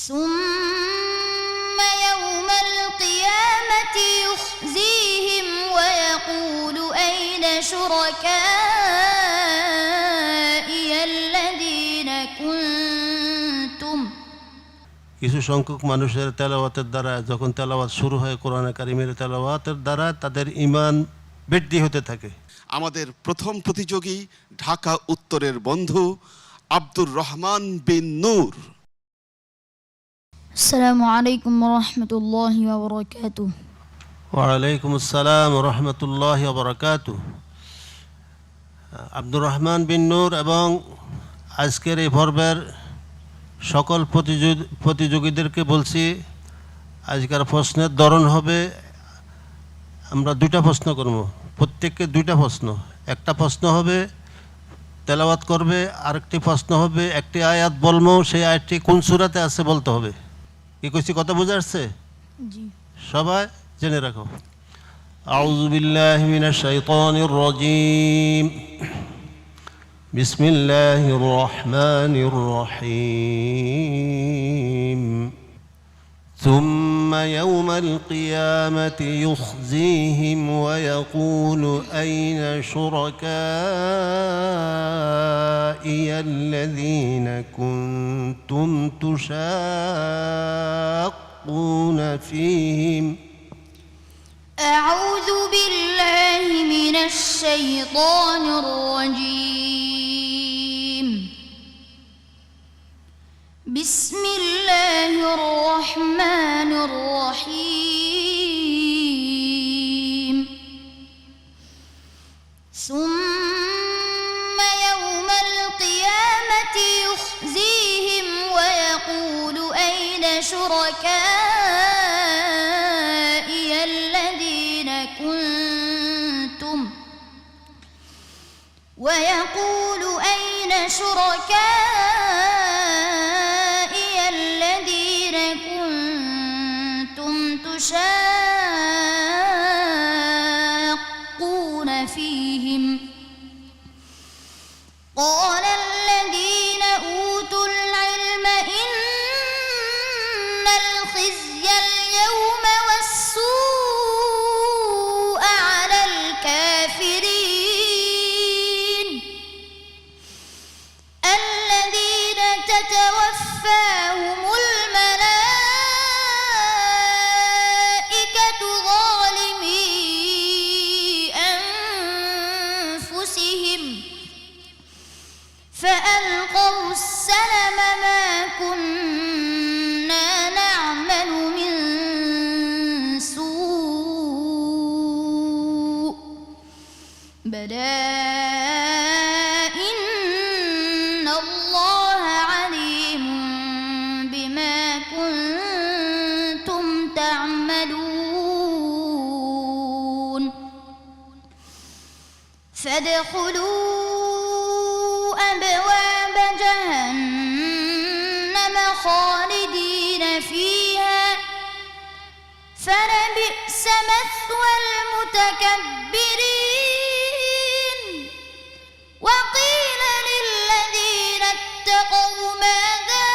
ثم يوم القيامة يخزيهم ويقول أين شركائي الذين كنتم কিছু সংখ্যক মানুষের তেলাওয়াতের দ্বারা যখন তেলাওয়াত শুরু হয় কোরআনে কারিমের তেলাওয়াতের দ্বারা তাদের ইমান বৃদ্ধি হতে থাকে আমাদের প্রথম প্রতিযোগী ঢাকা উত্তরের বন্ধু আব্দুর রহমান বিন নূর السلام عليكم ورحمة الله وبركاته ওয়ালাইকুম আসসালাম রহমতুল্লাহ বরকাত আব্দুর রহমান বিন নূর এবং আজকের এই পর্বের সকল প্রতিযোগী প্রতিযোগীদেরকে বলছি আজকের প্রশ্নের ধরন হবে আমরা দুইটা প্রশ্ন করব প্রত্যেককে দুইটা প্রশ্ন একটা প্রশ্ন হবে তেলাওয়াত করবে আরেকটি প্রশ্ন হবে একটি আয়াত বলবো সেই আয়াতটি কোন সুরাতে আছে বলতে হবে কি কইছি কথা বোঝা আসছে جي সবাই জেনে রাখো أعوذ بالله من الشيطان الرجيم بسم الله الرحمن الرحيم ثم يوم القيامة يخزيهم ويقول أين شركائي الذين كنتم تشاقون فيهم؟ أعوذ بالله من الشيطان الرجيم. بسم الله الرحمن الرحيم. ثم يوم القيامة يخزيهم ويقول أين شركائي الذين كنتم؟ ويقول أين شركائي بهم قال فادخلوا أبواب جهنم خالدين فيها. فلبئس مثوى المتكبرين. وقيل للذين اتقوا ماذا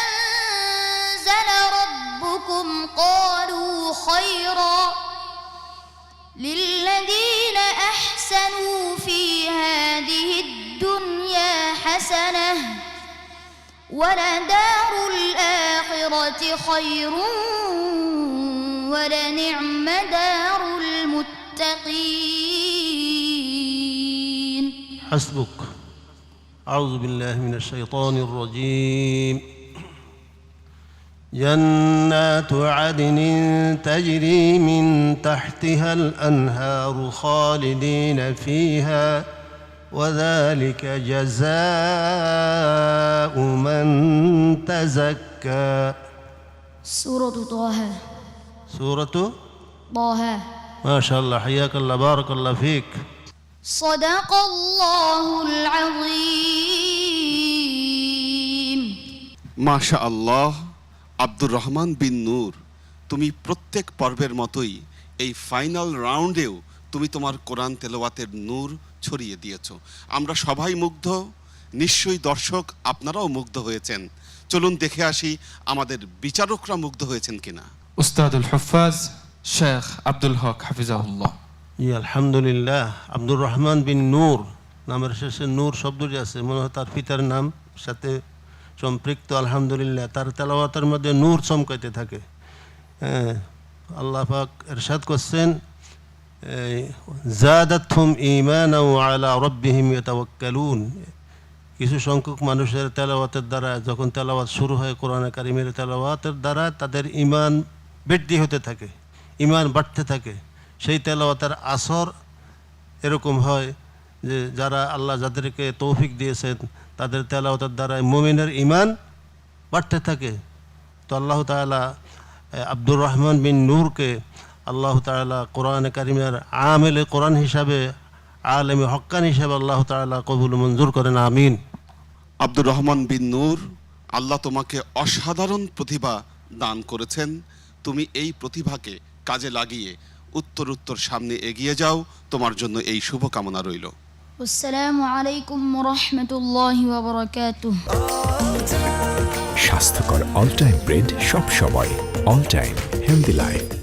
أنزل ربكم؟ قالوا خيرا ولدار الآخرة خير ولنعم دار المتقين. حسبك. أعوذ بالله من الشيطان الرجيم. جنات عدن تجري من تحتها الأنهار خالدين فيها وذلك جزاء من تزكى سورة طه سورة طه ما شاء الله حياك الله بارك الله فيك صدق الله العظيم মাশা আল্লাহ আব্দুর রহমান বিন নূর তুমি প্রত্যেক পর্বের মতোই এই ফাইনাল রাউন্ডেও তুমি তোমার কোরআন তেলাওয়াতের নূর ছড়িয়ে দিয়েছ। আমরা সবাই মুগ্ধ। নিশ্চয়ই দর্শক আপনারাও মুগ্ধ হয়েছেন। চলুন দেখে আসি আমাদের বিচারকরা মুগ্ধ হয়েছেন কিনা। উস্তাদুল হফাজ শেখ আব্দুল হক হাফিজাহুল্লাহ। ই আলহামদুলিল্লাহ। আব্দুর রহমান বিন নূর নামের শেষে নূর শব্দটি আছে। মনে হয় তার পিতার নাম সাথে সম্পৃক্ত আলহামদুলিল্লাহ। তার তেলাওয়াতের মধ্যে নূর চমকাইতে থাকে। হ্যাঁ আল্লাহ এরশাদ করছেন। জাদাতহুম ঈমানা ওয়া আলা রাব্বিহিম ইয়াতাওয়াক্কালুন। কিছু সংখ্যক মানুষের তেলাওয়াতের দ্বারা যখন তেলাওয়াত শুরু হয় কোরআনে কারিমের তেলাওয়াতের দ্বারা তাদের ইমান বৃদ্ধি হতে থাকে ইমান বাড়তে থাকে। সেই তেলাওয়াতের আসর এরকম হয় যে যারা আল্লাহ যাদেরকে তৌফিক দিয়েছেন তাদের তেলাওয়াতের দ্বারা মুমিনের ইমান বাড়তে থাকে। তো আল্লাহ তাআলা এ, আব্দুর রহমান বিন নূরকে আল্লাহ তালা কোরআনে কারিমের আমেলে কোরআন হিসাবে আলেমে হকান হিসাবে আল্লাহ তালা কবুল মঞ্জুর করেন আমিন। আব্দুর রহমান বিন নূর আল্লাহ তোমাকে অসাধারণ প্রতিভা দান করেছেন। তুমি এই প্রতিভাকে কাজে লাগিয়ে উত্তর উত্তর সামনে এগিয়ে যাও। তোমার জন্য এই শুভকামনা রইল। স্বাস্থ্যকর অল টাইম ব্রেড সব সময় অল টাইম হেলদি লাইফ।